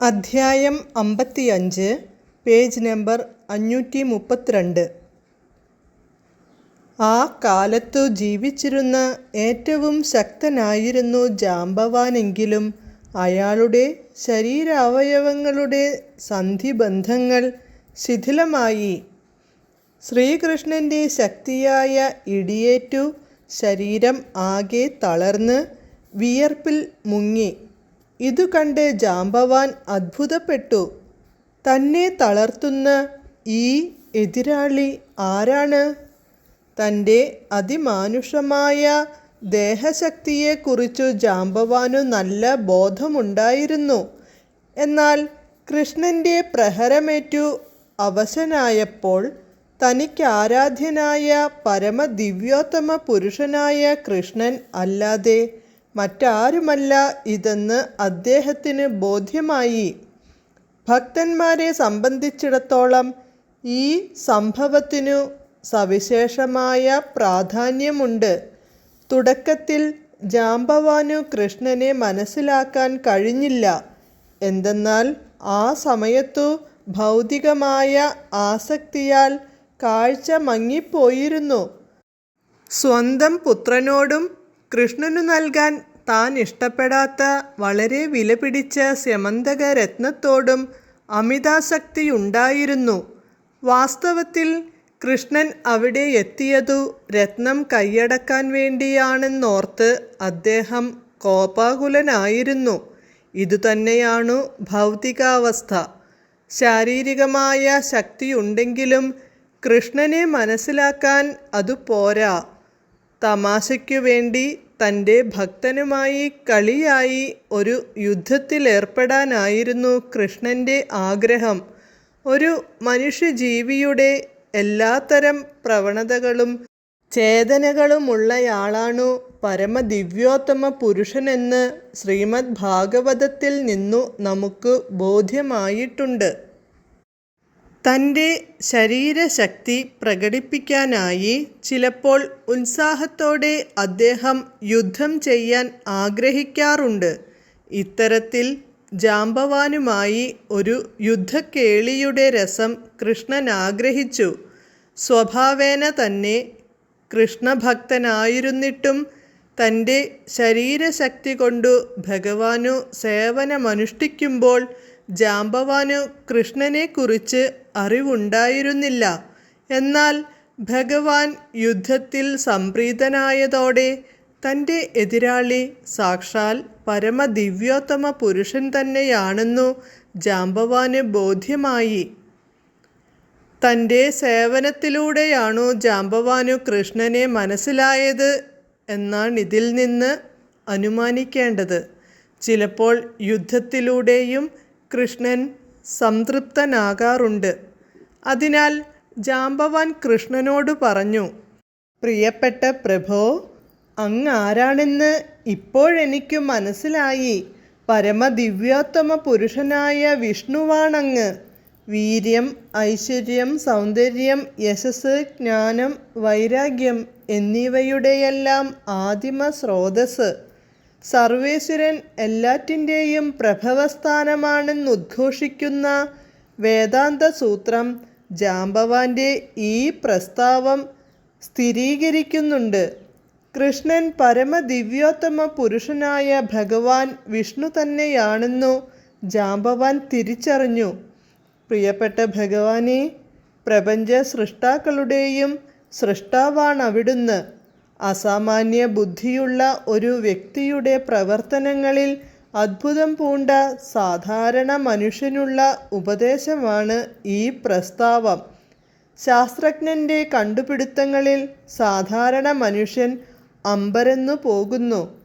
അധ്യായം അമ്പത്തിയഞ്ച് page number അഞ്ഞൂറ്റി മുപ്പത്തിരണ്ട് ആ കാലത്തു ജീവിച്ചിരുന്ന ഏറ്റവും ശക്തനായിരുന്നു ജാമ്പവാനെങ്കിലും അയാളുടെ ശരീരാവയവങ്ങളുടെ സന്ധിബന്ധങ്ങൾ ശിഥിലമായി. ശ്രീകൃഷ്ണന്റെ ശക്തിയായ ഇടിയേറ്റു ശരീരം ആകെ തളർന്ന് വിയർപ്പിൽ മുങ്ങി. ഇതു കണ്ട് ജാമ്പവാൻ അത്ഭുതപ്പെട്ടു. തന്നെ തളർത്തുന്ന ഈ എതിരാളി ആരാണ്? തന്റെ അതിമാനുഷമായ ദേഹശക്തിയെക്കുറിച്ചു ജാമ്പവാനു നല്ല ബോധമുണ്ടായിരുന്നു. എന്നാൽ കൃഷ്ണന്റെ പ്രഹരമേറ്റു അവശനായപ്പോൾ തനിക്കാരാധ്യനായ പരമദിവ്യോത്തമ പുരുഷനായ കൃഷ്ണൻ അല്ലാതെ മറ്റാരുമല്ല ഇതെന്ന് അദ്ദേഹത്തിന് ബോധ്യമായി. ഭക്തന്മാരെ സംബന്ധിച്ചിടത്തോളം ഈ സംഭവത്തിനു സവിശേഷമായ പ്രാധാന്യമുണ്ട്. തുടക്കത്തിൽ ജാംബവാനു കൃഷ്ണനെ മനസ്സിലാക്കാൻ കഴിഞ്ഞില്ല. എന്തെന്നാൽ ആ സമയത്തു ഭൗതികമായ ആസക്തിയാൽ കാഴ്ച മങ്ങിപ്പോയിരുന്നു. സ്വന്തം പുത്രനോടും കൃഷ്ണനു നൽകാൻ താൻ ഇഷ്ടപ്പെടാത്ത വളരെ വിലപിടിച്ച സ്യമന്തക രത്നത്തോടും അമിതാസക്തിയുണ്ടായിരുന്നു. വാസ്തവത്തിൽ കൃഷ്ണൻ അവിടെ എത്തിയതു രത്നം കൈയടക്കാൻ വേണ്ടിയാണെന്നോർത്ത് അദ്ദേഹം കോപാകുലനായിരുന്നു. ഇതുതന്നെയാണു ഭൗതികാവസ്ഥ. ശാരീരികമായ ശക്തിയുണ്ടെങ്കിലും കൃഷ്ണനെ മനസ്സിലാക്കാൻ അതു പോരാ തമാശയ്ക്കു വേണ്ടി തന്റെ ഭക്തനുമായി കളിയായി ഒരു യുദ്ധത്തിലേർപ്പെടാനായിരുന്നു കൃഷ്ണന്റെ ആഗ്രഹം. ഒരു മനുഷ്യജീവിയുടെ എല്ലാത്തരം പ്രവണതകളും ചേതനകളുമുള്ളയാളാണു പരമദിവ്യോത്തമ പുരുഷനെന്ന് ശ്രീമദ് ഭാഗവതത്തിൽ നിന്നു നമുക്ക് ബോധ്യമായിട്ടുണ്ട്. തന്റെ ശരീരശക്തി പ്രകടിപ്പിക്കാനായി ചിലപ്പോൾ ഉത്സാഹത്തോടെ അദ്ദേഹം യുദ്ധം ചെയ്യാൻ ആഗ്രഹിക്കാറുണ്ട്. ഇത്തരത്തിൽ ജാമ്പവാനുമായി ഒരു യുദ്ധക്കേളിയുടെ രസം കൃഷ്ണൻ ആഗ്രഹിച്ചു സ്വഭാവേന തന്നെ കൃഷ്ണഭക്തനായിരുന്നിട്ടും തന്റെ ശരീരശക്തി കൊണ്ടു ഭഗവാനു സേവനമനുഷ്ഠിക്കുമ്പോൾ ജാമ്പവാനു കൃഷ്ണനെക്കുറിച്ച് അറിവുണ്ടായിരുന്നില്ല. എന്നാൽ ഭഗവാൻ യുദ്ധത്തിൽ സംപ്രീതനായതോടെ തന്റെ എതിരാളി സാക്ഷാൽ പരമദിവ്യോത്തമ പുരുഷൻ തന്നെയാണെന്നു ജാമ്പവാന് ബോധ്യമായി. തന്റെ സേവനത്തിലൂടെയാണു ജാമ്പവാനു കൃഷ്ണനെ മനസ്സിലായത് എന്നാണിതിൽ നിന്ന് അനുമാനിക്കേണ്ടത്. ചിലപ്പോൾ യുദ്ധത്തിലൂടെയും കൃഷ്ണൻ സംതൃപ്തനാകാറുണ്ട്. അതിനാൽ ജാമ്പവാൻ കൃഷ്ണനോട് പറഞ്ഞു പ്രിയപ്പെട്ട പ്രഭോ അങ്ങ് ആരാണെന്ന് ഇപ്പോഴെനിക്ക് മനസ്സിലായി. പരമദിവ്യോത്തമ പുരുഷനായ വിഷ്ണുവാണങ്ങ്. വീര്യം ഐശ്വര്യം സൗന്ദര്യം യശസ് ജ്ഞാനം വൈരാഗ്യം എന്നിവയുടെയെല്ലാം ആദിമ സ്രോതസ് സർവേശ്വരൻ എല്ലാറ്റിന്റെയും പ്രഭവസ്ഥാനമാണെന്നുദ്ഘോഷിക്കുന്ന വേദാന്ത സൂത്രം ജാമ്പവാന്റെ ഈ പ്രസ്താവം സ്ഥിരീകരിക്കുന്നുണ്ട്. കൃഷ്ണൻ പരമദിവ്യോത്തമ പുരുഷനായ ഭഗവാൻ വിഷ്ണു തന്നെയാണെന്നു ജാമ്പവാൻ തിരിച്ചറിഞ്ഞു. പ്രിയപ്പെട്ട ഭഗവാനെ പ്രപഞ്ച സൃഷ്ടാക്കളുടെയും സൃഷ്ടാവാണ് അവിടുന്ന് അസാമാന്യ ബുദ്ധിയുള്ള ഒരു വ്യക്തിയുടെ പ്രവർത്തനങ്ങളിൽ അത്ഭുതം പൂണ്ട സാധാരണ മനുഷ്യനുള്ള ഉപദേശമാണ് ഈ പ്രസ്താവം. ശാസ്ത്രജ്ഞന്റെ കണ്ടുപിടുത്തങ്ങളിൽ സാധാരണ മനുഷ്യൻ അമ്പരന്നു പോകുന്നു.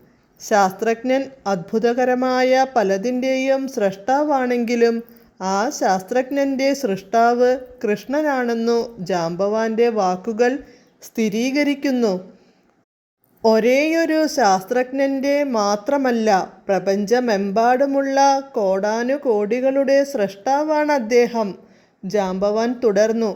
ശാസ്ത്രജ്ഞൻ അത്ഭുതകരമായ പലതിന്റെയും സൃഷ്ടാവാണെങ്കിലും ആ ശാസ്ത്രജ്ഞന്റെ സൃഷ്ടാവ് കൃഷ്ണനാണെന്നു ജാമ്പവാന്റെ വാക്കുകൾ സ്ഥിരീകരിക്കുന്നു. ഒരേയൊരു ശാസ്ത്രജ്ഞന്റെ മാത്രമല്ല പ്രപഞ്ചമെമ്പാടുമുള്ള കോടാനുകോടികളുടെ സൃഷ്ടാവാണ് അദ്ദേഹം ജാമ്പവാൻ തുടർന്നു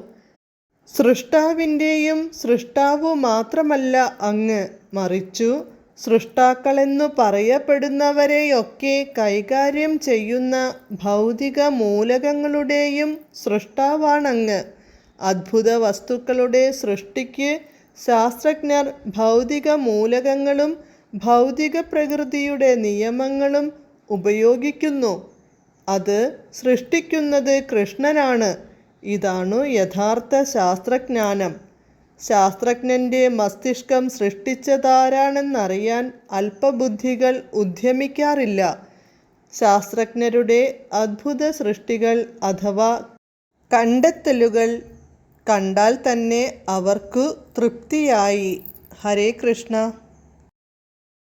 സൃഷ്ടാവിന്റെയും സൃഷ്ടാവു മാത്രമല്ല അങ്ങ് മറിച്ചു. സൃഷ്ടാക്കളെന്നു പറയപ്പെടുന്നവരെയൊക്കെ കൈകാര്യം ചെയ്യുന്ന ഭൗതിക മൂലകങ്ങളുടെയും സൃഷ്ടാവാണങ്ങ്. അദ്ഭുത വസ്തുക്കളുടെ സൃഷ്ടിക്ക് ശാസ്ത്രജ്ഞർ ഭൗതിക മൂലകങ്ങളും ഭൗതിക പ്രകൃതിയുടെ നിയമങ്ങളും ഉപയോഗിക്കുന്നു. അത് സൃഷ്ടിക്കുന്നത് കൃഷ്ണനാണ്. ഇതാണു യഥാർത്ഥ ശാസ്ത്രജ്ഞാനം. ശാസ്ത്രജ്ഞന്റെ മസ്തിഷ്കം സൃഷ്ടിച്ചതാരാണെന്നറിയാൻ അല്പബുദ്ധികൾ ഉദ്യമിക്കാറില്ല. ശാസ്ത്രജ്ഞരുടെ അത്ഭുത സൃഷ്ടികൾ അഥവാ കണ്ടെത്തലുകൾ കണ്ടാൽ തന്നെ അവർക്കു തൃപ്തിയായി. ഹരേ കൃഷ്ണ.